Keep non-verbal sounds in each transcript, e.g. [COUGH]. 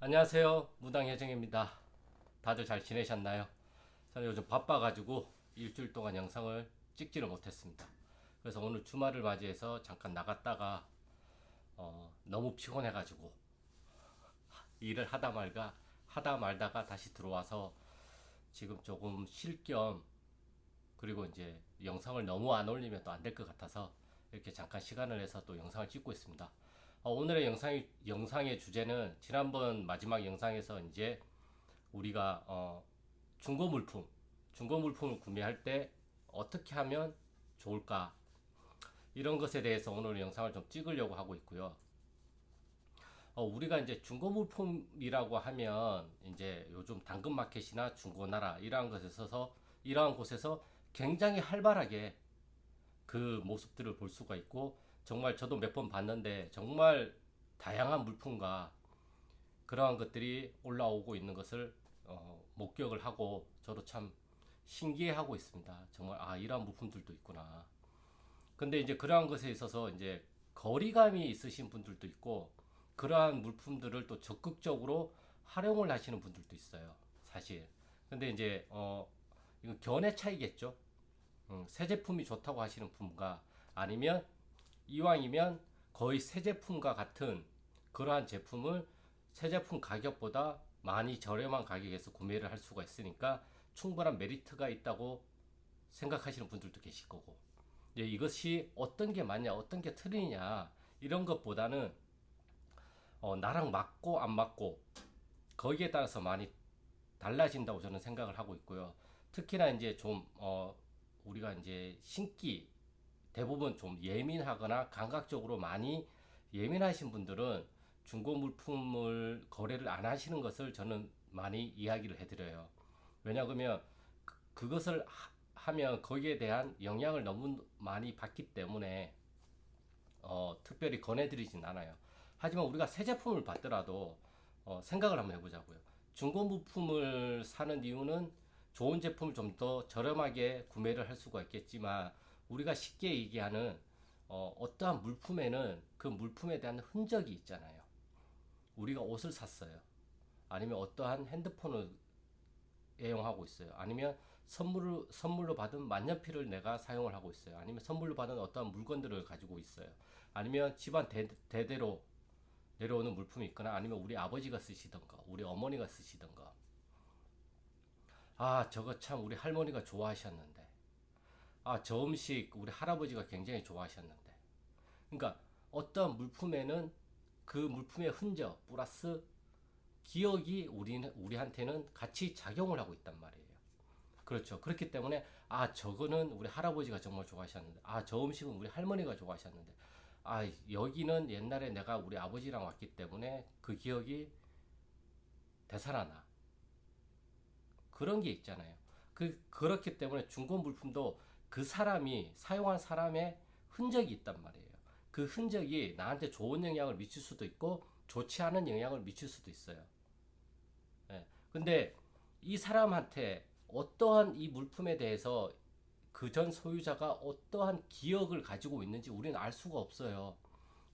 안녕하세요. 무당 혜정입니다. 다들 잘 지내셨나요? 저는 요즘 바빠가지고 일주일 동안 영상을 찍지를 못했습니다. 그래서 오늘 주말을 맞이해서 잠깐 나갔다가 어, 너무 피곤해가지고 일을 하다 말가 하다 말다가 다시 들어와서 지금 조금 쉴 겸 그리고 이제 영상을 너무 안 올리면 또 안 될 것 같아서 이렇게 잠깐 시간을 내서 또 영상을 찍고 있습니다. 어, 오늘의 영상 영상의 주제는 지난번 마지막 영상에서 이제 우리가 어, 중고 물품 중고 물품을 구매할 때 어떻게 하면 좋을까 이런 것에 대해서 오늘 영상을 좀 찍으려고 하고 있고요. 어, 우리가 이제 중고 물품이라고 하면 이제 요즘 당근 마켓이나 중고나라 이러한 것에서 이러한 곳에서 굉장히 활발하게 그 모습들을 볼 수가 있고 정말 저도 몇 번 봤는데 정말 다양한 물품과 그러한 것들이 올라오고 있는 것을 어, 목격을 하고 저도 참 신기해하고 있습니다. 정말 아 이러한 물품들도 있구나. 근데 이제 그러한 것에 있어서 이제 거리감이 있으신 분들도 있고 그러한 물품들을 또 적극적으로 활용을 하시는 분들도 있어요. 사실. 근데 이제 어 이건 견해 차이겠죠. 음, 새 제품이 좋다고 하시는 분과 아니면 이왕이면 거의 새 제품과 같은 그러한 제품을 새 제품 가격보다 많이 저렴한 가격에서 구매를 할 수가 있으니까 충분한 메리트가 있다고 생각하시는 분들도 계실 거고 이제 이것이 어떤 게 맞냐 어떤 게 틀리냐 이런 것보다는 어, 나랑 맞고 안 맞고 거기에 따라서 많이 달라진다고 저는 생각을 하고 있고요. 특히나 이제 좀 어, 우리가 이제 신기 대부분 좀 예민하거나 감각적으로 많이 예민하신 분들은 중고 물품을 거래를 안 하시는 것을 저는 많이 이야기를 해드려요. 왜냐하면 그- 그것을 하- 하면 거기에 대한 영향을 너무 많이 받기 때문에 어, 특별히 권해드리진 않아요. 하지만 우리가 새 제품을 받더라도 어, 생각을 한번 해보자고요. 중고 부품을 사는 이유는 좋은 제품을 좀 더 저렴하게 구매를 할 수가 있겠지만 우리가 쉽게 얘기하는 어, 어떠한 물품에는 그 물품에 대한 흔적이 있잖아요. 우리가 옷을 샀어요. 아니면 어떠한 핸드폰을 애용하고 있어요. 아니면 선물로, 선물로 받은 만년필을 내가 사용을 하고 있어요. 아니면 선물로 받은 어떠한 물건들을 가지고 있어요. 아니면 집안 대, 대대로 내려오는 물품이 있거나 아니면 우리 아버지가 쓰시던가 우리 어머니가 쓰시던가 아 저거 참 우리 할머니가 좋아하셨는데 아 저 음식 우리 할아버지가 굉장히 좋아하셨는데 그러니까 어떤 물품에는 그 물품의 흔적 플러스 기억이 우리는 우리한테는 같이 작용을 하고 있단 말이에요. 그렇죠. 그렇기 때문에 아 저거는 우리 할아버지가 정말 좋아하셨는데 아 저 음식은 우리 할머니가 좋아하셨는데 아 여기는 옛날에 내가 우리 아버지랑 왔기 때문에 그 기억이 되살아나 그런 게 있잖아요. 그 그렇기 때문에 중고 물품도 그 사람이 사용한 사람의 흔적이 있단 말이에요. 그 흔적이 나한테 좋은 영향을 미칠 수도 있고 좋지 않은 영향을 미칠 수도 있어요. 예. 근데 이 사람한테 어떠한 이 물품에 대해서 그 전 소유자가 어떠한 기억을 가지고 있는지 우리는 알 수가 없어요.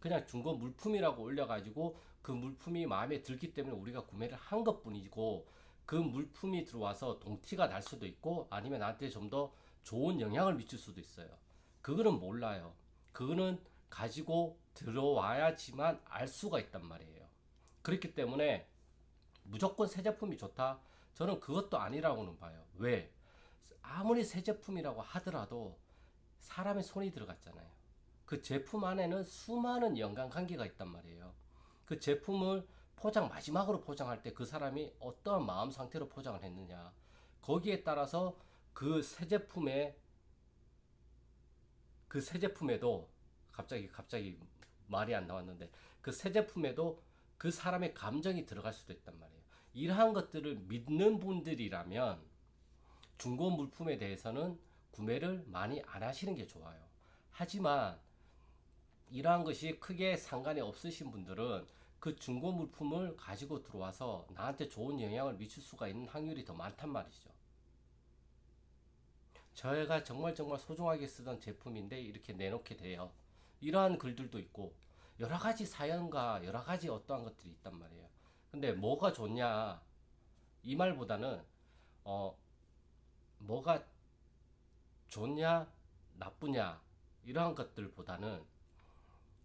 그냥 중고 물품이라고 올려가지고 그 물품이 마음에 들기 때문에 우리가 구매를 한 것 뿐이고 그 물품이 들어와서 동티가 날 수도 있고 아니면 나한테 좀더 좋은 영향을 미칠 수도 있어요. 그거는 몰라요. 그거는 가지고 들어와야지만 알 수가 있단 말이에요. 그렇기 때문에 무조건 새 제품이 좋다? 저는 그것도 아니라고는 봐요. 왜? 아무리 새 제품이라고 하더라도 사람의 손이 들어갔잖아요. 그 제품 안에는 수많은 연관 관계가 있단 말이에요. 그 제품을 포장, 마지막으로 포장할 때 그 사람이 어떠한 마음 상태로 포장을 했느냐. 거기에 따라서 그 새 제품의 그새 제품에도 갑자기 갑자기 말이 안 나왔는데 그 새 제품에도 그 사람의 감정이 들어갈 수도 있단 말이에요. 이러한 것들을 믿는 분들이라면 중고 물품에 대해서는 구매를 많이 안 하시는 게 좋아요. 하지만 이러한 것이 크게 상관이 없으신 분들은 그 중고 물품을 가지고 들어와서 나한테 좋은 영향을 미칠 수가 있는 확률이 더 많단 말이죠. 저희가 정말 정말 소중하게 쓰던 제품인데 이렇게 내놓게 돼요. 이러한 글들도 있고 여러 가지 사연과 여러 가지 어떠한 것들이 있단 말이에요. 근데 뭐가 좋냐 이 말보다는 어 뭐가 좋냐 나쁘냐 이러한 것들보다는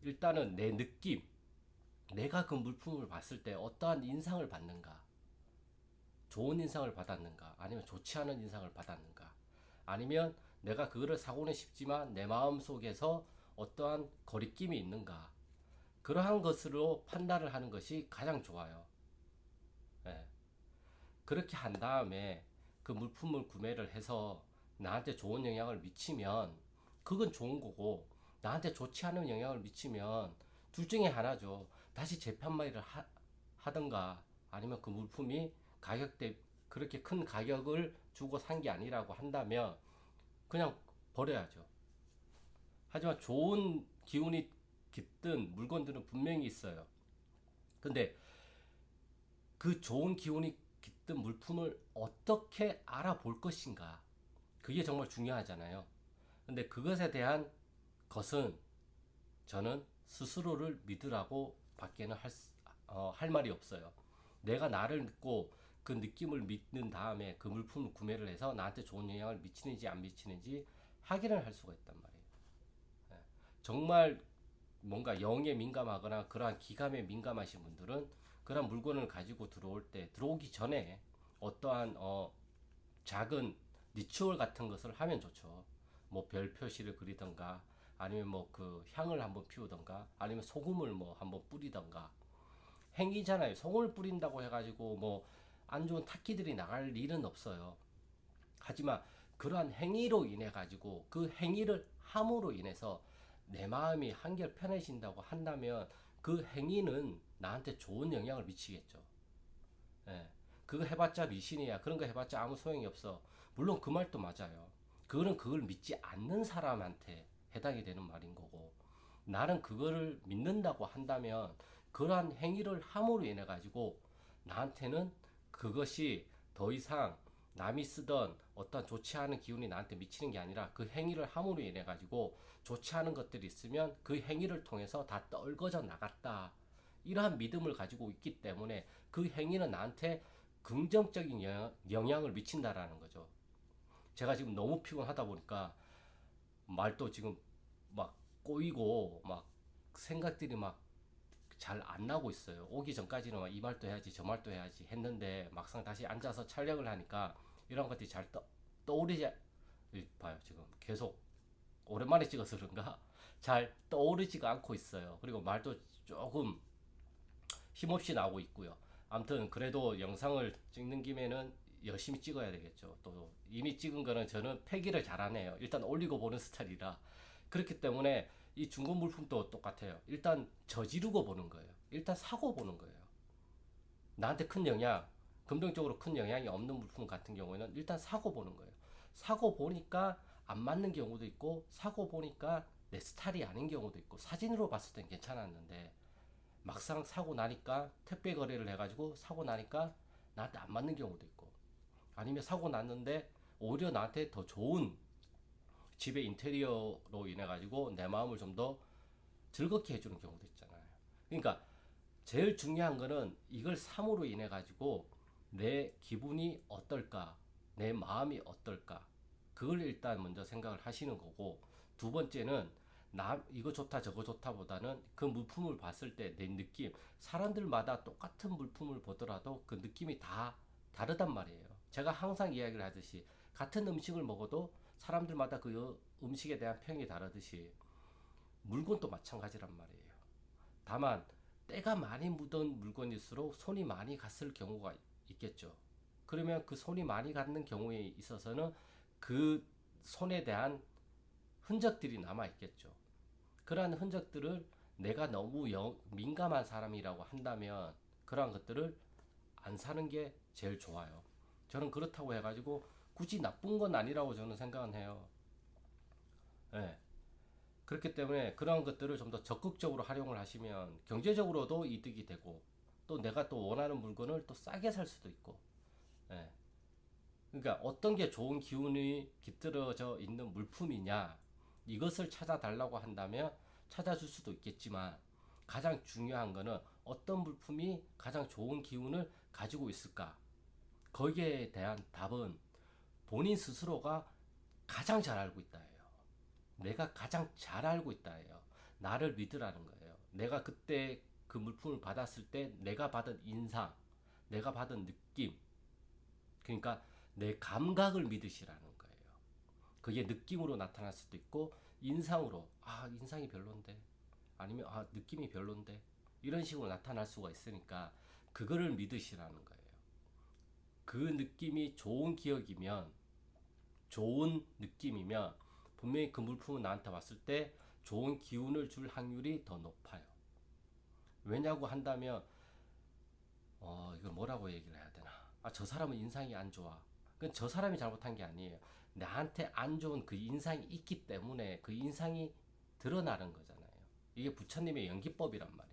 일단은 내 느낌 내가 그 물품을 봤을 때 어떠한 인상을 받는가 좋은 인상을 받았는가 아니면 좋지 않은 인상을 받았는가 아니면 내가 그거를 사고는 싶지만 내 마음 속에서 어떠한 거리낌이 있는가 그러한 것으로 판단을 하는 것이 가장 좋아요. 예. 그렇게 한 다음에 그 물품을 구매를 해서 나한테 좋은 영향을 미치면 그건 좋은 거고 나한테 좋지 않은 영향을 미치면 둘 중에 하나죠. 다시 재판마이를 하, 하든가 아니면 그 물품이 가격대 그렇게 큰 가격을 주고 산 게 아니라고 한다면 그냥 버려야죠. 하지만 좋은 기운이 깃든 물건들은 분명히 있어요. 근데 그 좋은 기운이 깃든 물품을 어떻게 알아볼 것인가? 그게 정말 중요하잖아요. 근데 그것에 대한 것은 저는 스스로를 믿으라고 밖에는 할, 수- 어, 할 말이 없어요. 내가 나를 믿고 그 느낌을 믿는 다음에 그 물품을 구매를 해서 나한테 좋은 영향을 미치는지 안 미치는지 확인을 할 수가 있단 말이에요. 예. 정말 뭔가 영에 민감하거나 그러한 기감에 민감하신 분들은 그런 물건을 가지고 들어올 때 들어오기 전에 어떠한 어 작은 리추얼 같은 것을 하면 좋죠. 뭐 별 표시를 그리던가 아니면 뭐 그 향을 한번 피우던가 아니면 소금을 뭐 한번 뿌리던가 행위잖아요. 소금을 뿌린다고 해가지고 뭐 안 좋은 타키들이 나갈 일은 없어요. 하지만 그러한 행위로 인해 가지고 그 행위를 함으로 인해서 내 마음이 한결 편해진다고 한다면 그 행위는 나한테 좋은 영향을 미치겠죠. 예. 그거 해봤자 미신이야. 그런 거 해봤자 아무 소용이 없어. 물론 그 말도 맞아요. 그거는 그걸 믿지 않는 사람한테 해당이 되는 말인 거고 나는 그거를 믿는다고 한다면 그러한 행위를 함으로 인해 가지고 나한테는 그것이 더 이상 남이 쓰던 어떤 좋지 않은 기운이 나한테 미치는 게 아니라 그 행위를 함으로 인해 가지고 좋지 않은 것들이 있으면 그 행위를 통해서 다 떨궈져 나갔다. 이러한 믿음을 가지고 있기 때문에 그 행위는 나한테 긍정적인 영향, 영향을 미친다라는 거죠. 제가 지금 너무 피곤하다 보니까 말도 지금 막 꼬이고 막 생각들이 막 잘 안 나고 있어요. 오기 전까지는 막이 말도 해야지 저 말도 해야지 했는데 막상 다시 앉아서 촬영을 하니까 이런 것들이 잘 떠, 떠오르지 이 봐요 지금 계속 오랜만에 찍어서 그런가 [LAUGHS] 잘 떠오르지가 않고 있어요. 그리고 말도 조금 힘없이 나오고 있고요. 아무튼 그래도 영상을 찍는 김에는 열심히 찍어야 되겠죠. 또 이미 찍은 거는 저는 폐기를 잘하네요. 일단 올리고 보는 스타일이라 그렇기 때문에 이 중고 물품도 똑같아요. 일단 저지르고 보는 거예요. 일단 사고 보는 거예요. 나한테 큰 영향, 긍정적으로 큰 영향이 없는 물품 같은 경우에는 일단 사고 보는 거예요. 사고 보니까 안 맞는 경우도 있고, 사고 보니까 내 스타일이 아닌 경우도 있고, 사진으로 봤을 땐 괜찮았는데, 막상 사고 나니까 택배 거래를 해가지고 사고 나니까 나한테 안 맞는 경우도 있고, 아니면 사고 났는데 오히려 나한테 더 좋은 집의 인테리어로 인해 가지고 내 마음을 좀 더 즐겁게 해주는 경우도 있잖아요. 그러니까 제일 중요한 거는 이걸 삼으로 인해 가지고 내 기분이 어떨까, 내 마음이 어떨까, 그걸 일단 먼저 생각을 하시는 거고 두 번째는 나 이거 좋다 저거 좋다보다는 그 물품을 봤을 때 내 느낌 사람들마다 똑같은 물품을 보더라도 그 느낌이 다 다르단 말이에요. 제가 항상 이야기를 하듯이 같은 음식을 먹어도 사람들마다 그 음식에 대한 평이 다르듯이 물건도 마찬가지란 말이에요. 다만 때가 많이 묻은 물건일수록 손이 많이 갔을 경우가 있겠죠. 그러면 그 손이 많이 갔는 경우에 있어서는 그 손에 대한 흔적들이 남아 있겠죠. 그러한 흔적들을 내가 너무 영- 민감한 사람이라고 한다면 그러한 것들을 안 사는 게 제일 좋아요. 저는 그렇다고 해가지고 굳이 나쁜 건 아니라고 저는 생각은 해요. 예. 그렇기 때문에 그런 것들을 좀 더 적극적으로 활용을 하시면 경제적으로도 이득이 되고 또 내가 또 원하는 물건을 또 싸게 살 수도 있고 예. 그러니까 어떤 게 좋은 기운이 깃들어져 있는 물품이냐 이것을 찾아달라고 한다면 찾아줄 수도 있겠지만 가장 중요한 거는 어떤 물품이 가장 좋은 기운을 가지고 있을까? 거기에 대한 답은 본인 스스로가 가장 잘 알고 있다예요. 내가 가장 잘 알고 있다예요. 나를 믿으라는 거예요. 내가 그때 그 물품을 받았을 때 내가 받은 인상, 내가 받은 느낌, 그러니까 내 감각을 믿으시라는 거예요. 그게 느낌으로 나타날 수도 있고 인상으로 아 인상이 별론데 아니면 아 느낌이 별론데 이런 식으로 나타날 수가 있으니까 그거를 믿으시라는 거예요. 그 느낌이 좋은 기억이면 좋은 느낌이면 분명히 그 물품은 나한테 왔을 때 좋은 기운을 줄 확률이 더 높아요. 왜냐고 한다면 어 이걸 뭐라고 얘기를 해야 되나? 아 저 사람은 인상이 안 좋아. 그건 저 사람이 잘못한 게 아니에요. 나한테 안 좋은 그 인상이 있기 때문에 그 인상이 드러나는 거잖아요. 이게 부처님의 연기법이란 말이에요.